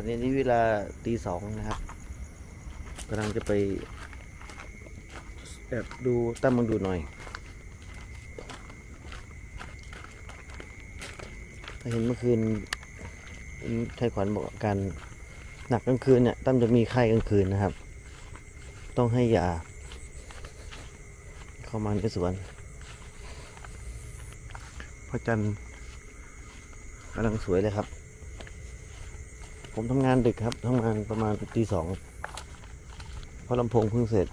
อนนี้นี่เวลาตีสองนะครับกำลังจะไปแอบดูตั้มมึงดูหน่อย ถ้าเห็นเมื่อคืนไทยขวัญบอกการหนักกลางคืนเนี่ยตั้มจะมีไข้กลางคืนนะครับ ต้องให้ยาเข้ามาในสวนพระจันทร์กำลังสวยเลยครับ ผมทำงานดึกครับทำงานประมาณตีสองเพราะลำโพงเพิ่งเสร็จ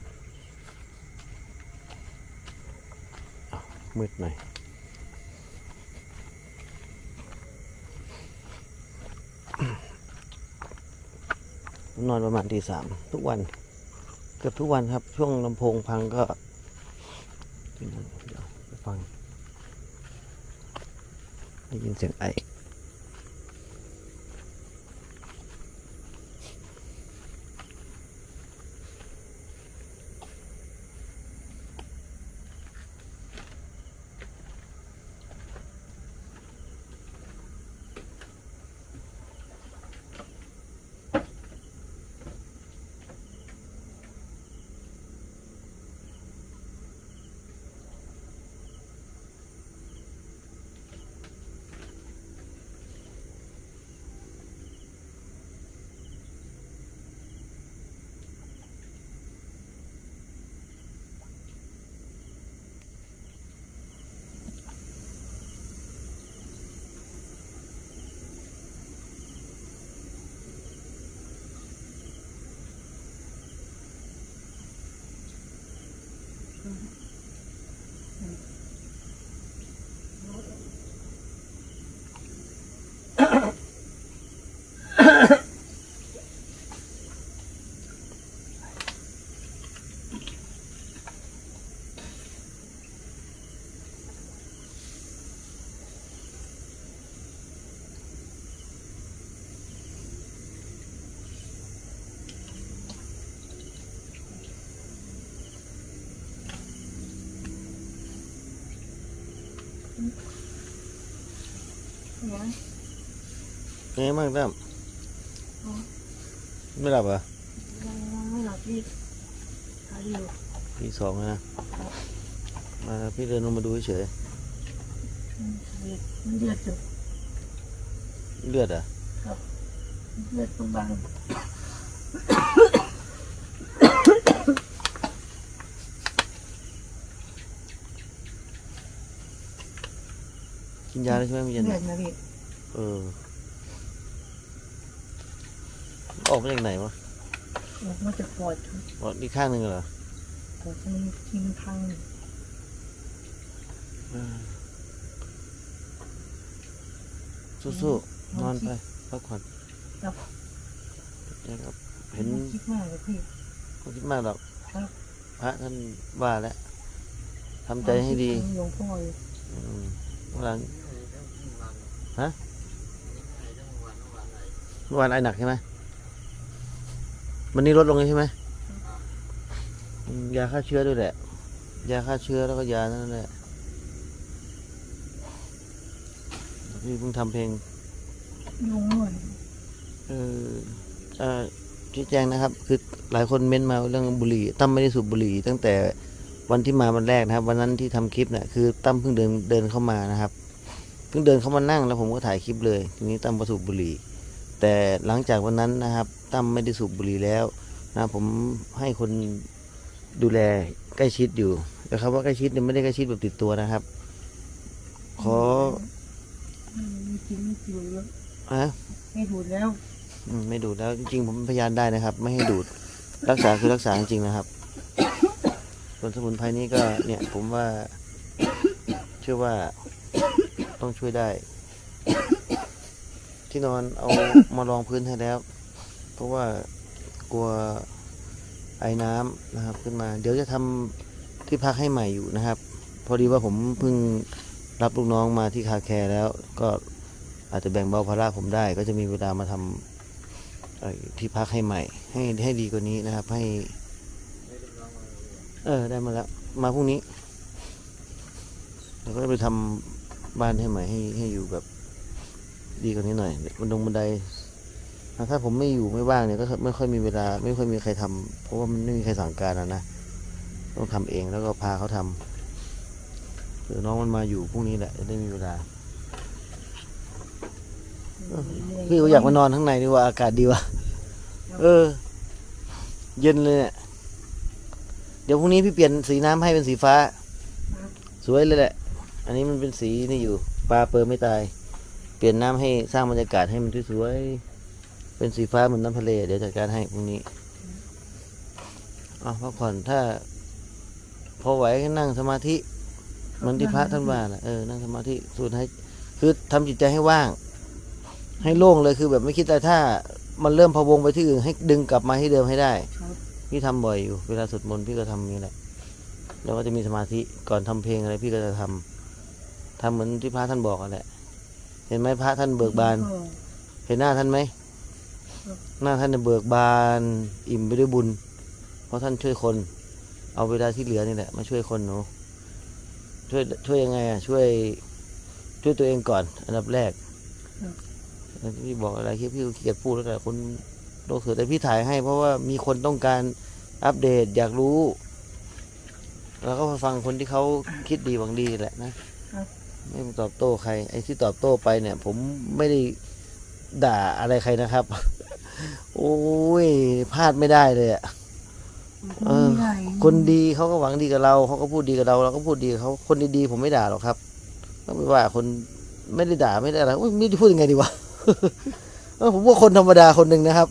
มืดหน่อยนอนประมาณตีสามทุกวัน เกือบทุกวันครับ ช่วงลำโพงพังก็เดี๋ยวฟังได้ยินเสียงไอ เนี่ยเป็นไงบ้างตั้มอ๋อไม่หลับเหรอยังไม่หลับพี่หาอยู่ตีสองแล้วนะ มาพี่เดินลงมาดูเฉยอืมเลือดมันเลือดจุกๆเลือดอะเลือดตรงบาง กินยาแล้วใช่ไหมมีเลืยาอไหนดนะพี่เออออกมาจากไหนวะออกมาจากปอดออกอีกข้างหนึ่งเหรอปอดที่ที่มันพังเออสู้ๆนอนไปพักผ่อนครับนะครับเห็นคิดมากเลยพี่ไม่คิดมากหรอกครับพระท่านว่าแล้วทำใจให้ดีความคิของหลวงพ่ออยู่อืมวัน หลังฮะเมื่อวานไอหนักใช่ไหมวันนี้ลดลงเลยใช่ไหมอืมยาฆ่าเชื้อด้วยแหละ ยาฆ่าเชื้อแล้วก็ยานั่นแหละพี่เพิ่งทำเพลงลงหน่อยเออเอ่อชี้แจงนะครับ คือหลายคนเม้นมาเรื่องบุหรี่ตั้มไม่ได้สูบบุหรี่ตั้งแต่ วันที่มาวันแรกนะครับ วันนั้นที่ทำคลิปเนี่ยคือตั้มเพิ่งเดินเดินเข้ามานะครับ เพิ่งเดินเข้ามานั่งแล้วผมก็ถ่ายคลิปเลยทีนี้ตั้มก็สูบบุหรี่ แต่หลังจากวันนั้นนะครับตั้มไม่ได้สูบบุหรี่แล้วนะผมให้คนดูแลใกล้ชิดอยู่แต่คำว่าใกล้ชิดเนี่ยไม่ได้ใกล้ชิดแบบติดตัวนะครับ ขออืมไม่กินไม่กินแล้วอะไม่ดูดแล้วอืมไม่ดูดแล้วจริงๆผมเป็นพยานได้นะครับ ไม่ให้ดูดรักษาคือรักษาจริงๆนะครับส่ วนสมุนไพรนี้ก็เนี่ยผมว่าเชื่อว่าต้องช่วยได้ ที่นอนเอามารองพื้นให้แล้ว เพราะว่ากลัวไอ้น้ำนะครับขึ้นมา เดี๋ยวจะทำที่พักให้ใหม่อยู่นะครับ พอดีว่าผมเพิ่งรับลูกน้องมาที่คาแคร์แล้ว ก็อาจจะแบ่งเบาภาระผมได้ ก็จะมีเวลามาทำที่พักให้ใหม่ ให้ให้ดีกว่านี้นะครับให้ เออ ได้มาแล้ว มาพรุ่งนี้เราก็จะไปทำบ้านให้ใหม่ให้ให้อยู่แบบดีกว่านี้หน่อยบันดงบันไดถ้าผมไม่อยู่ไม่ว่างเนี่ยก็ไม่ค่อยมีเวลา ไม่ค่อยมีใครทำเพราะว่ามันไม่มีใครสั่งการอะนะต้องทำเองแล้วก็พาเขาทำเดี๋ยวน้องมันมาอยู่พรุ่งนี้แหละจะได้มีเวลาพี่ก็อยากมานอนข้างในดีว่าอากาศดีว่ะเออ เย็นเลยเนี่ย เดี๋ยวพรุ่งนี้พี่เปลี่ยนสีน้ำให้เป็นสีฟ้า สวยเลยแหละ อันนี้มันเป็นสีนี่อยู่ปลาเปิดไม่ตาย เปลี่ยนน้ำให้สร้างบรรยากาศให้มันสวยๆเป็นสีฟ้าเหมือนน้ำทะเล เดี๋ยวจัดการให้พรุ่งนี้อะพักผ่อนถ้า พอไหวก็นั่งสมาธิมือนที่พระท่านว่านะเออนั่งสมาธิสูดให้ คือทำจิตใจให้ว่าง ให้โล่งเลยคือแบบไม่คิดแต่ถ้า มันเริ่มพะวงไปที่อื่นให้ดึงกลับมาให้เดิมให้ได้ครับ พี่ทำบ่อยอยู่ เวลาสวดมนต์พี่ก็ทำอย่างนี้แหละ แล้วก็จะมีสมาธิก่อนทำเพลงอะไรพี่ก็จะทำทำเหมือนที่พระท่านบอกกันแหละ เห็นไหมพระท่านเบิกบานก็เห็นหน้าท่านไหมครับหน้าท่านเนี่ยเบิกบาน อิ่มไปด้วยบุญ เพราะท่านช่วยคน เอาเวลาที่เหลือนี่แหละ มาช่วยคนหนู ช่วยช่วยยังไงอะ ช่วย ช่วยตัวเองก่อน อันดับแรกแล้วพี่บอกอะไรที่พี่เกียดพูดแล้วแต่คน โลกเสือแต่พี่ถ่ายให้ เพราะว่ามีคนต้องการอัปเดตอยากรู้ แล้วก็มาฟังคนที่เขาคิดดีหวังดีแหละนะครับไม่ตอบโต้ใคร ไอ้ที่ตอบโต้ไปเนี่ย ผมไม่ได้ด่าอะไรใครนะครับ โอ้ยพลาดไม่ได้เลยอะเออไม่ได้คนดีเขาก็หวังดีกับเราเขาก็พูดดีกับเราเราก็พูดดีกับเขาคนดีๆผมไม่ด่าหรอกครับต้องไม่ว่าคนไม่ได้ด่าไม่ได้อะไรอุ๊ยไม่ได้พูดยังไงดีวะ เออผมว่าคนธรรมดาคนหนึ่งนะครับ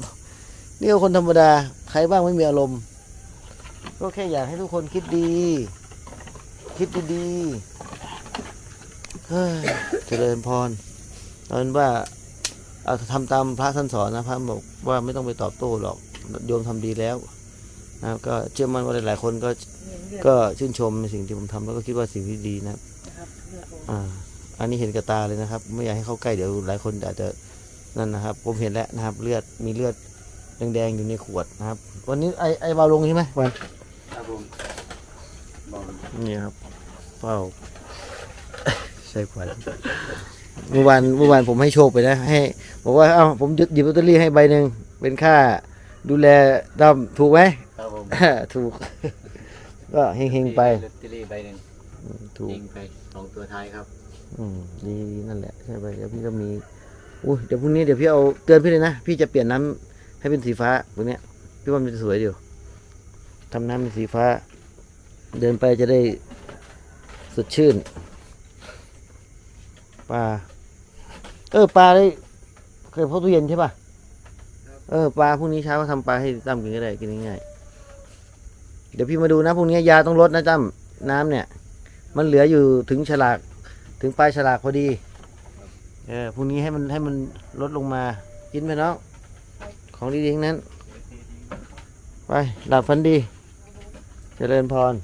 นี่ก็คนธรรมดา ใครบ้างไม่มีอารมณ์ ก็แค่อยากให้ทุกคนคิดดี คิดดีๆเฮ้ยเจริญพรเอาเป็นว่าเอาทำตามพระท่านสอนนะพระบอกว่าไม่ต้องไปตอบโต้หรอกโยมทำดีแล้วนะก็เชื่อมั่นว่าหลายๆคนก็ก็ชื่นชมในสิ่งที่ผมทำแล้วก็คิดว่าสิ่งที่ดีนะครับอ่าอันนี้เห็นกับตาเลยนะครับ ไม่อยากให้เข้าใกล้เดี๋ยวหลายคนอาจจะนั่นนะครับ ผมเห็นแล้วนะครับ เลือดมีเลือด แดงๆอยู่ในขวดนะครับ วันนี้ไอไอเบาลงใช่ไหมวันครับผมบอกนี่ครับเฝ้าใช่ขวัญเมื่อวานเมื่อวานผมให้โชคไปนะให้บอกว่าเอ้าผมหยิบลอตเตอรี่ให้ใบหนึ่งเป็นค่าดูแลดำถูกไหมครับผมถูก ก็เฮงๆไปลอตเตอรี่ใบหนึ่งถูกยิงไปสองตัวท้ายครับ อืมดีดีนั่นแหละใช่ไปเดี๋ยวพี่ก็มีอุ้ยเดี๋ยวพรุ่งนี้เดี๋ยวพี่เอาเตือนพี่เลยนะพี่จะเปลี่ยนน้ำ ให้เป็นสีฟ้าตรงเนี้ยพี่ว่ามันจะสวยเดียวทำน้ำเป็นสีฟ้า เดินไปจะได้สดชื่น ปลา เออปลาได้เคยพกตู้เย็นใช่ป่ะเออปลาพรุ่งนี้เช้าก็ทำปลาให้ตั้มกินก็ได้กินง่ายๆเดี๋ยวพี่มาดูนะพรุ่งนี้ยาต้องลดนะตั้มน้ำเนี่ย มันเหลืออยู่ถึงฉลากถึงปลายฉลากพอดีเออพรุ่งนี้ให้มันให้มันลดลงมากินไปน้อง ของดีๆทั้งนั้น ไปหลับฝันดี เจริญพร